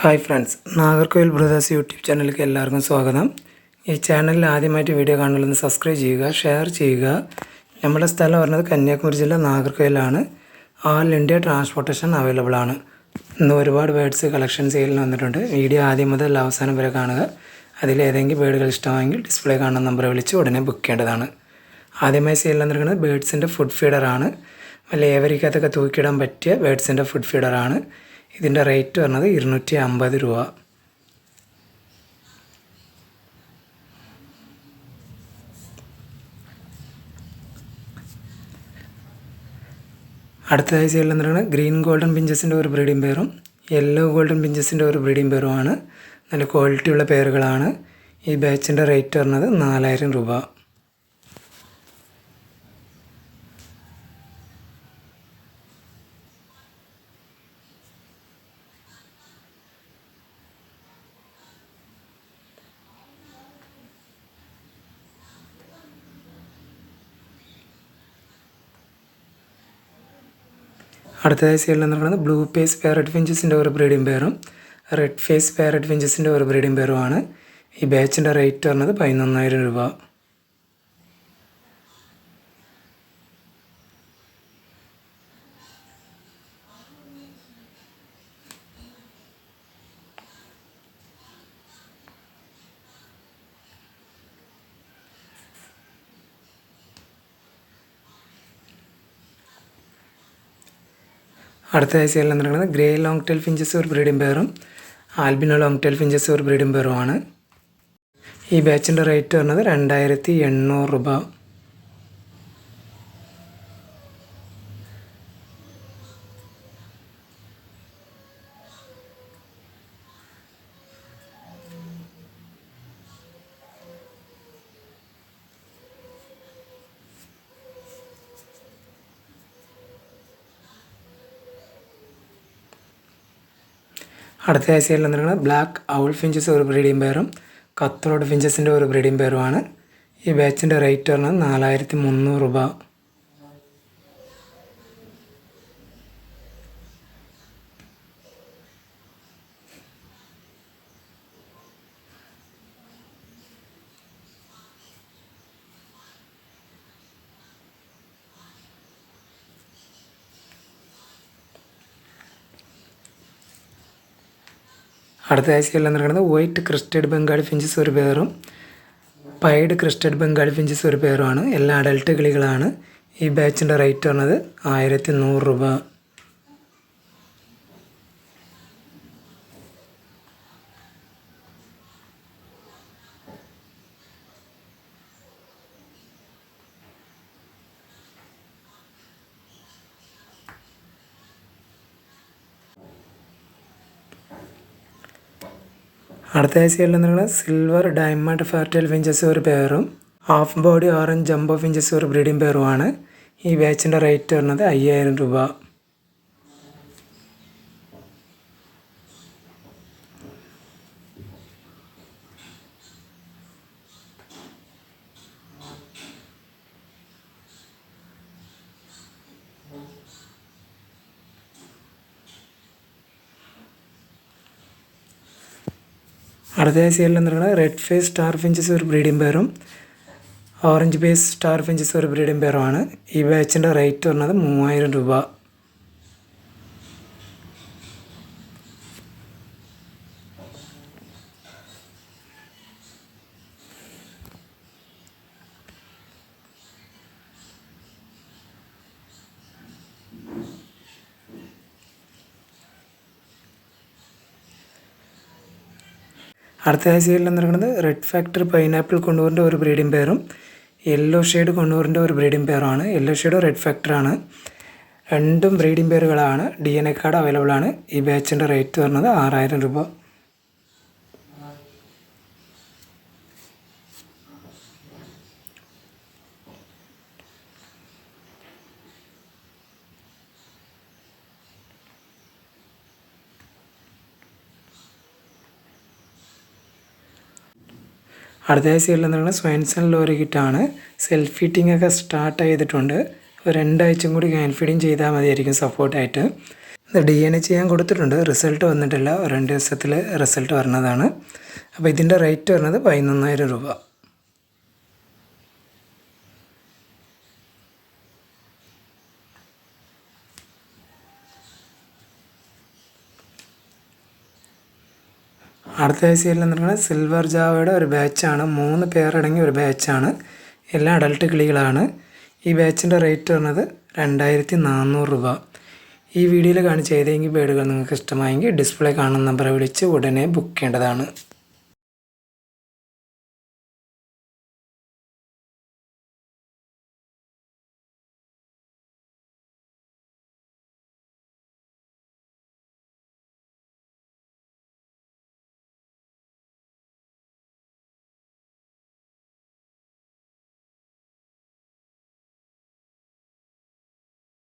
Hi friends Nagercoil brothers YouTube ചാനലിലേക്ക് എല്ലാവർക്കും സ്വാഗതം. ഈ ചാനലിൽ ആദ്യമായിട്ട് വീഡിയോ കാണുന്നതെന്ന് സബ്സ്ക്രൈബ് ചെയ്യുക ഷെയർ ചെയ്യുക. നമ്മുടെ സ്ഥലം പറഞ്ഞത് കന്യാകുമാരി ജില്ല നാഗർകോവിലാണ് ആൾ ഇന്ത്യ ട്രാൻസ്പോർട്ടേഷൻ അവൈലബിൾ ആണ്. ഇന്ന് ഒരുപാട് ബേഡ്സ് കളക്ഷൻ സെയിലിൽ വന്നിട്ടുണ്ട്. വീഡിയോ ആദ്യം മുതൽ അവസാനം വരെ കാണുക. അതിൽ ഏതെങ്കിലും ബേഡുകൾ ഇഷ്ടമായെങ്കിൽ ഡിസ്പ്ലേ കാണുന്ന നമ്പർ വിളിച്ച് ഉടനെ ബുക്ക് ചെയ്യേണ്ടതാണ്. ആദ്യമായി സെയിലിൽ വന്നിരിക്കുന്നത് ബേഡ്സിന്റെ ഫുഡ് ഫീഡറാണ് വലിയ ഏവരിക്കകത്തൊക്കെ തൂക്കിയിടാൻ പറ്റിയ ബേഡ്സിന്റെ ഫുഡ് ഫീഡറാണ് ഇതിന്റെ റേറ്റ് പറഞ്ഞത് ഇരുന്നൂറ്റി അമ്പത് രൂപ. അടുത്ത ആഴ്ചയിൽ എന്താണ്? ഗ്രീൻ ഗോൾഡൻ പിഞ്ചസിന്റെ ഒരു ബ്രീഡിംഗ് പെയറും യെല്ലോ ഗോൾഡൻ പിഞ്ചസിന്റെ ഒരു ബ്രീഡിംഗ് പെയറുമാണ് നല്ല ക്വാളിറ്റിയുള്ള പെയറുകളാണ് ഈ ബാച്ചിന്റെ റേറ്റ് പറഞ്ഞത് നാലായിരം രൂപ. അടുത്തതായി സെയിൽ എന്ന് പറയുന്നത് ബ്ലൂ ഫേസ് പാരറ്റ് ഫിഞ്ചസിന്റെ ഒരു ബ്രീഡിംഗ് പെയറും റെഡ് ഫേസ് പാരറ്റ് ഫിഞ്ചസിന്റെ ഒരു ബ്രീഡിംഗ് പെയറുമാണ്. ഈ ബാച്ചിന്റെ റേറ്റ് പറഞ്ഞത് പതിനൊന്നായിരം രൂപ. അടുത്ത ഐസിയിൽ എന്ന് പറയുന്നത് ഗ്രേ ലോങ് ടെൽ ഫിഞ്ചസ് ഒരു ബ്രീഡിംഗ് പെയറും ആൽബിനോ ലോങ് ടെൽ ഫിഞ്ചസ് ഒരു ബ്രീഡിംഗ് പെയറുമാണ് ഈ ബാച്ചിന്റെ റേറ്റ് പറഞ്ഞത് രണ്ടായിരത്തി എണ്ണൂറ് രൂപ. അടുത്ത ആഴ്ചയിൽ വന്നിരിക്കുന്നത് ബ്ലാക്ക് ഔൾ ഫിഞ്ചസ് ഒരു ബ്രീഡിംഗ് പെയറും കത്തോഡ് ഫിഞ്ചസിന്റെ ഒരു ബ്രീഡിംഗ് പെയറുമാണ് ഈ ബാച്ചിന്റെ റേറ്റ് പറഞ്ഞാൽ നാലായിരത്തി മുന്നൂറ് രൂപ. അടുത്ത ആഴ്ചയെല്ലാം നിൽക്കുന്നത് വൈറ്റ് ക്രിസ്റ്റഡ് ബംഗാളി ഫിഞ്ചസ് ഒരു പേരും പൈഡ് ക്രിസ്റ്റഡ് ബംഗാളി ഫിഞ്ചസ് ഒരു പേറുമാണ്. എല്ലാ അഡൽട്ട് കിളികളാണ്. ഈ ബാച്ചിന്റെ റേറ്റ് പറഞ്ഞത് ആയിരത്തി നൂറ് രൂപ. അടുത്ത ആഴ്ചയിൽ നിന്നുള്ള സിൽവർ ഡയമണ്ട് ഫെർട്ടൈൽ ഫിഞ്ചസ് ഒരു പെയറും half body orange jumbo finches ഒരു ബ്രീഡിംഗ് പെയറുമാണ് ഈ ബാച്ചിന്റെ റേറ്റ് വരുന്നത് അയ്യായിരം രൂപ. അടുത്ത ആഴ്ചയിൽ പറയുന്നത് റെഡ് ഫേസ് സ്റ്റാർ ഫിഞ്ചസ് ഒരു ബ്രീഡിംഗ് പേറും ഓറഞ്ച് ബേസ് സ്റ്റാർ ഫിഞ്ചസ് ഒരു ബ്രീഡിംഗ് പേറുമാണ് ഈ ബാച്ചിന്റെ റേറ്റ് പറഞ്ഞത് മൂവായിരം രൂപ. അടുത്ത ആഴ്ചയിൽ വന്നിരിക്കുന്നത് റെഡ് ഫാക്ടറി പൈനാപ്പിൾ കൊണ്ടുവരേണ്ട ഒരു ബ്രീഡിംഗ് പെയറും യെല്ലോ ഷെയ്ഡ് കൊണ്ടുവരേണ്ട ഒരു ബ്രീഡിംഗ് പെയറുമാണ് യെല്ലോ ഷെയ്ഡ് റെഡ് ഫാക്ടറാണ് രണ്ടും breeding പെയറുകളാണ് D N A card available ആണ്. ഈ ബാച്ചിന്റെ റേറ്റ് പറഞ്ഞത് ആറായിരം രൂപ. അടുത്ത ആഴ്ചയിൽ പറഞ്ഞാൽ സ്വയൻസൺ ലോറി കിറ്റാണ് സെൽഫ് ഫീറ്റിംഗ് ഒക്കെ സ്റ്റാർട്ട് ചെയ്തിട്ടുണ്ട്. രണ്ടാഴ്ചയും കൂടി ഹാൻഡ് ഫീഡിങ് ചെയ്താൽ മതിയായിരിക്കും സപ്പോർട്ടായിട്ട് ഡി എൻ എ ചെയ്യാൻ കൊടുത്തിട്ടുണ്ട്. റിസൾട്ട് വന്നിട്ടില്ല. രണ്ട് ദിവസത്തിൽ റിസൾട്ട് വരുന്നതാണ് അപ്പോൾ ഇതിന്റെ റേറ്റ് വരുന്നത് പതിനൊന്നായിരം രൂപ. അടുത്ത ആഴ്ചയിൽ എന്ന് പറയുന്നത് സിൽവർ ജാവയുടെ ഒരു ബാച്ചാണ് മൂന്ന് പേരടങ്ങിയ ഒരു ബാച്ചാണ് എല്ലാം അഡൽട്ട് കിളികളാണ്. ഈ ബാച്ചിന്റെ റേറ്റ് പറഞ്ഞത് രണ്ടായിരത്തി നാനൂറ് രൂപ. ഈ വീഡിയോയിൽ കാണിച്ച ഏതെങ്കിലും ബേഡുകൾ നിങ്ങൾക്ക് ഇഷ്ടമായെങ്കിൽ ഡിസ്പ്ലേ കാണുന്ന നമ്പറെ വിളിച്ച് ഉടനെ ബുക്ക് ചെയ്യേണ്ടതാണ്.